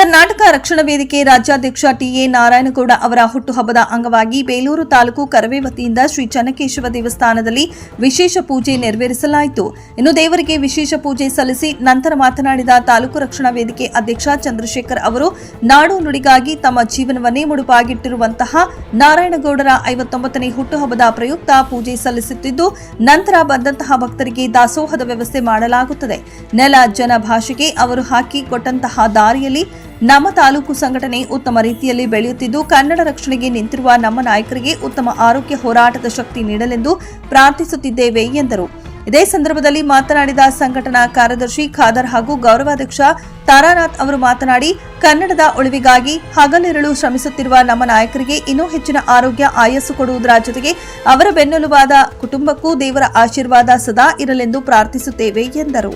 ಕರ್ನಾಟಕ ರಕ್ಷಣಾ ವೇದಿಕೆ ರಾಜ್ಯಾಧ್ಯಕ್ಷ ಟಿಎ ನಾರಾಯಣಗೌಡ ಅವರ ಹುಟ್ಟುಹಬ್ಬದ ಅಂಗವಾಗಿ ಬೇಲೂರು ತಾಲೂಕು ಕರವೇ ವತಿಯಿಂದ ಶ್ರೀ ಚನ್ನಕೇಶವ ದೇವಸ್ಥಾನದಲ್ಲಿ ವಿಶೇಷ ಪೂಜೆ ನೆರವೇರಿಸಲಾಯಿತು. ಇನ್ನು ದೇವರಿಗೆ ವಿಶೇಷ ಪೂಜೆ ಸಲ್ಲಿಸಿ ನಂತರ ಮಾತನಾಡಿದ ತಾಲೂಕು ರಕ್ಷಣಾ ವೇದಿಕೆ ಅಧ್ಯಕ್ಷ ಚಂದ್ರಶೇಖರ್ ಅವರು, ನಾಡು ನುಡಿಗಾಗಿ ತಮ್ಮ ಜೀವನವನ್ನೇ ಮುಡುಪಾಗಿಟ್ಟಿರುವಂತಹ ನಾರಾಯಣಗೌಡರ ಐವತ್ತೊಂಬತ್ತನೇ ಹುಟ್ಟುಹಬ್ಬದ ಪ್ರಯುಕ್ತ ಪೂಜೆ ಸಲ್ಲಿಸುತ್ತಿದ್ದು, ನಂತರ ಬಂದಂತಹ ಭಕ್ತರಿಗೆ ದಾಸೋಹದ ವ್ಯವಸ್ಥೆ ಮಾಡಲಾಗುತ್ತದೆ. ನೆಲ, ಜನ ಭಾಷೆಗೆ ಅವರು ಹಾಕಿ ಕೊಟ್ಟಂತಹ ದಾರಿಯಲ್ಲಿ ನಮ್ಮ ತಾಲೂಕು ಸಂಘಟನೆ ಉತ್ತಮ ರೀತಿಯಲ್ಲಿ ಬೆಳೆಯುತ್ತಿದ್ದು, ಕನ್ನಡ ರಕ್ಷಣೆಗೆ ನಿಂತಿರುವ ನಮ್ಮ ನಾಯಕರಿಗೆ ಉತ್ತಮ ಆರೋಗ್ಯ ಹೋರಾಟದ ಶಕ್ತಿ ನೀಡಲೆಂದು ಪ್ರಾರ್ಥಿಸುತ್ತಿದ್ದೇವೆ, ಎಂದರು. ಇದೇ ಸಂದರ್ಭದಲ್ಲಿ ಮಾತನಾಡಿದ ಸಂಘಟನಾ ಕಾರ್ಯದರ್ಶಿ ಖಾದರ್ ಹಾಗೂ ಗೌರವಾಧ್ಯಕ್ಷ ತಾರಾನಾಥ್ ಅವರು ಮಾತನಾಡಿ, ಕನ್ನಡದ ಉಳಿವಿಗಾಗಿ ಹಗಲಿರುಳು ಶ್ರಮಿಸುತ್ತಿರುವ ನಮ್ಮ ನಾಯಕರಿಗೆ ಇನ್ನೂ ಹೆಚ್ಚಿನ ಆರೋಗ್ಯ ಆಯಸ್ಸು ಕೊಡುವುದರ ಜೊತೆಗೆ ಅವರ ಬೆನ್ನೆಲುಬಾದ ಕುಟುಂಬಕ್ಕೂ ದೇವರ ಆಶೀರ್ವಾದ ಸದಾ ಇರಲೆಂದು ಪ್ರಾರ್ಥಿಸುತ್ತೇವೆ, ಎಂದರು.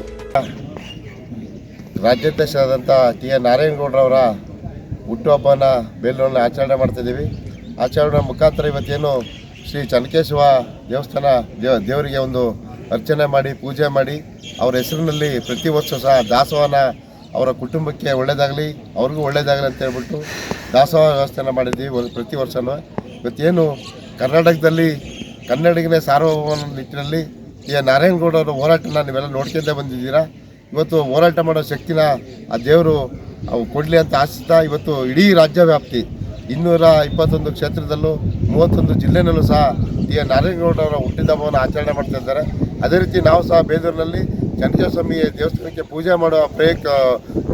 ರಾಜ್ಯಾಧ್ಯಕ್ಷರಾದಂಥ ಟಿ ಎ ನಾರಾಯಣಗೌಡರವರ ಹುಟ್ಟುಹಬ್ಬನ ಬೇಲೂರಿನಲ್ಲಿ ಆಚರಣೆ ಮಾಡ್ತಿದ್ದೀವಿ. ಆಚರಣೆ ಮುಖಾಂತರ ಇವತ್ತೇನು ಶ್ರೀ ಚನ್ನಕೇಶವ ದೇವಸ್ಥಾನ ದೇವ ದೇವರಿಗೆ ಒಂದು ಅರ್ಚನೆ ಮಾಡಿ, ಪೂಜೆ ಮಾಡಿ, ಅವರ ಹೆಸರಿನಲ್ಲಿ ಪ್ರತಿ ವರ್ಷ ಸಹ ದಾಸೋಹನ ಅವರ ಕುಟುಂಬಕ್ಕೆ ಒಳ್ಳೆಯದಾಗಲಿ ಅವ್ರಿಗೂ ಒಳ್ಳೆಯದಾಗಲಿ ಅಂತ ಹೇಳ್ಬಿಟ್ಟು ದಾಸೋಹ ವ್ಯವಸ್ಥೆನ ಮಾಡಿದ್ದೀವಿ ಒಂದು ಪ್ರತಿ ವರ್ಷವೂ ಇವತ್ತೇನು ಕರ್ನಾಟಕದಲ್ಲಿ, ಕನ್ನಡಿಗನೇ ಸಾರ್ವಭೌಮ ನಿಟ್ಟಿನಲ್ಲಿ ಈ ನಾರಾಯಣಗೌಡರ ಹೋರಾಟನ ನೀವೆಲ್ಲ ನೋಡ್ಕೊಂಡೇ ಬಂದಿದ್ದೀರಾ? ಇವತ್ತು ಹೋರಾಟ ಮಾಡೋ ಶಕ್ತಿನ ಆ ದೇವರು ಅವು ಕೊಡಲಿ ಅಂತ ಆಶಿಸ್ತಾ ಇವತ್ತು ಇಡೀ ರಾಜ್ಯ ವ್ಯಾಪ್ತಿ ಇನ್ನೂರ ಇಪ್ಪತ್ತೊಂದು ಕ್ಷೇತ್ರದಲ್ಲೂ ಮೂವತ್ತೊಂದು ಜಿಲ್ಲೆನಲ್ಲೂ ಸಹ ಈ ಹುಟ್ಟಿದ ಹಬ್ಬವನ್ನು ಆಚರಣೆ ಮಾಡ್ತಾ ಇದ್ದಾರೆ. ಅದೇ ರೀತಿ ನಾವು ಸಹ ಬೇದೂರಿನಲ್ಲಿ ಚನ್ನಜಸ್ವಾಮಿ ದೇವಸ್ಥಾನಕ್ಕೆ ಪೂಜೆ ಮಾಡೋ ಪ್ರಯೋಗ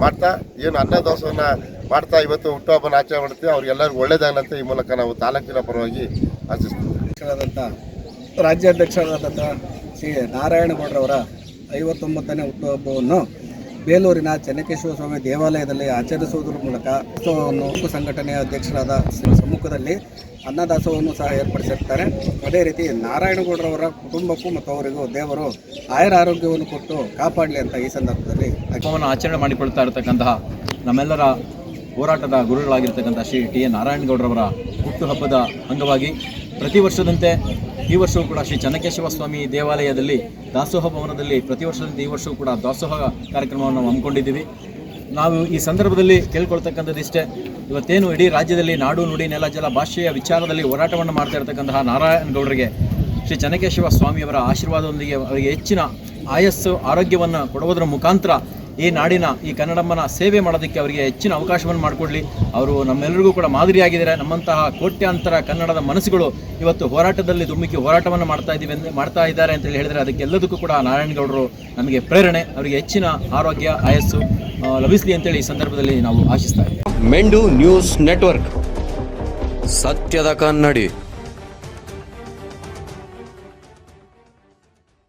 ಮಾಡ್ತಾ ಏನು ಅನ್ನದಾಸೋಹನ ಮಾಡ್ತಾ ಇವತ್ತು ಹುಟ್ಟುಹಬ್ಬನ ಆಚರಣೆ ಮಾಡ್ತೀವಿ. ಅವ್ರಿಗೆಲ್ಲರಿಗೂ ಒಳ್ಳೇದಾಗಲಂತ ಈ ಮೂಲಕ ನಾವು ತಾಲೂಕಿನ ಪರವಾಗಿ ಆಚರಿಸ್ತೀವಿ ರಾಜ್ಯಾಧ್ಯಕ್ಷರಾದಂಥ ಶ್ರೀ ನಾರಾಯಣಗೌಡರವರ ಐವತ್ತೊಂಬತ್ತನೇ ಹುಟ್ಟುಹಬ್ಬವನ್ನು ಬೇಲೂರಿನ ಚೆನ್ನಕೇಶ್ವರ ಸ್ವಾಮಿ ದೇವಾಲಯದಲ್ಲಿ ಆಚರಿಸುವುದರ ಮೂಲಕ ಉತ್ಸವವನ್ನು ಉಕ್ಕು ಸಂಘಟನೆಯ ಅಧ್ಯಕ್ಷರಾದ ಸಮ್ಮುಖದಲ್ಲಿ ಅನ್ನದಾಸೋಹವನ್ನು ಸಹ ಏರ್ಪಡಿಸಿರ್ತಾರೆ. ಅದೇ ರೀತಿ ನಾರಾಯಣಗೌಡರವರ ಕುಟುಂಬಕ್ಕೂ ಮತ್ತು ಅವರಿಗೂ ದೇವರು ಆಯರ ಆರೋಗ್ಯವನ್ನು ಕೊಟ್ಟು ಕಾಪಾಡಲಿ ಅಂತ ಈ ಸಂದರ್ಭದಲ್ಲಿ ಹಬ್ಬವನ್ನು ಆಚರಣೆ ಮಾಡಿಕೊಳ್ತಾ ಇರತಕ್ಕಂತಹ ನಮ್ಮೆಲ್ಲರ ಹೋರಾಟದ ಗುರುಗಳಾಗಿರ್ತಕ್ಕಂಥ ಶ್ರೀ ಟಿ ಎ ನಾರಾಯಣಗೌಡರವರ ಹುಟ್ಟುಹಬ್ಬದ ಅಂಗವಾಗಿ ಪ್ರತಿ ವರ್ಷದಂತೆ ಈ ವರ್ಷವೂ ಕೂಡ ಶ್ರೀ ಚನ್ನಕೇಶವ ಸ್ವಾಮಿ ದೇವಾಲಯದಲ್ಲಿ ದಾಸೋಹ ಭವನದಲ್ಲಿ ಪ್ರತಿ ವರ್ಷದಂತೆ ಈ ವರ್ಷವೂ ಕೂಡ ದಾಸೋಹ ಕಾರ್ಯಕ್ರಮವನ್ನು ಹಮ್ಮಿಕೊಂಡಿದ್ದೀವಿ. ನಾವು ಈ ಸಂದರ್ಭದಲ್ಲಿ ಕೇಳ್ಕೊಳ್ತಕ್ಕಂಥದ್ದಿಷ್ಟೇ ಇವತ್ತೇನು ಇಡೀ ರಾಜ್ಯದಲ್ಲಿ ನಾಡು, ನುಡಿ, ನೆಲ, ಜಲ ಭಾಷೆಯ ವಿಚಾರದಲ್ಲಿ ಹೋರಾಟವನ್ನು ಮಾಡ್ತಾ ಇರತಕ್ಕಂತಹ ನಾರಾಯಣಗೌಡರಿಗೆ ಶ್ರೀ ಚನ್ನಕೇಶವ ಸ್ವಾಮಿಯವರ ಆಶೀರ್ವಾದದೊಂದಿಗೆ ಅವರಿಗೆ ಹೆಚ್ಚಿನ ಆಯಸ್ಸು, ಆರೋಗ್ಯವನ್ನು ಕೊಡುವುದರ ಮುಖಾಂತರ ಈ ನಾಡಿನ ಈ ಕನ್ನಡಮ್ಮನ ಸೇವೆ ಮಾಡೋದಕ್ಕೆ ಅವರಿಗೆ ಹೆಚ್ಚಿನ ಅವಕಾಶವನ್ನು ಮಾಡಿಕೊಡ್ಲಿ. ಅವರು ನಮ್ಮೆಲ್ಲರಿಗೂ ಕೂಡ ಮಾದರಿಯಾಗಿದ್ದಾರೆ. ನಮ್ಮಂತಹ ಕೋಟ್ಯಾಂತರ ಕನ್ನಡದ ಮನಸ್ಸುಗಳು ಇವತ್ತು ಹೋರಾಟದಲ್ಲಿ ಧುಮ್ಮಿಕ್ಕಿ ಹೋರಾಟವನ್ನು ಮಾಡ್ತಾ ಇದ್ದೀವಿ ಎಂದು ಮಾಡ್ತಾ ಇದ್ದಾರೆ ಅಂತೇಳಿ ಹೇಳಿದರೆ ಅದಕ್ಕೆ ಎಲ್ಲದಕ್ಕೂ ಕೂಡ ನಾರಾಯಣಗೌಡರು ನಮಗೆ ಪ್ರೇರಣೆ, ಅವರಿಗೆ ಹೆಚ್ಚಿನ ಆರೋಗ್ಯ, ಆಯಸ್ಸು ಲಭಿಸಲಿ ಅಂತೇಳಿ ಈ ಸಂದರ್ಭದಲ್ಲಿ ನಾವು ಆಶಿಸ್ತಾ ಇದ್ದೀವಿ. ಮೆಂಡು ನ್ಯೂಸ್ ನೆಟ್ವರ್ಕ್. ಸತ್ಯದ ಕನ್ನಡಿ.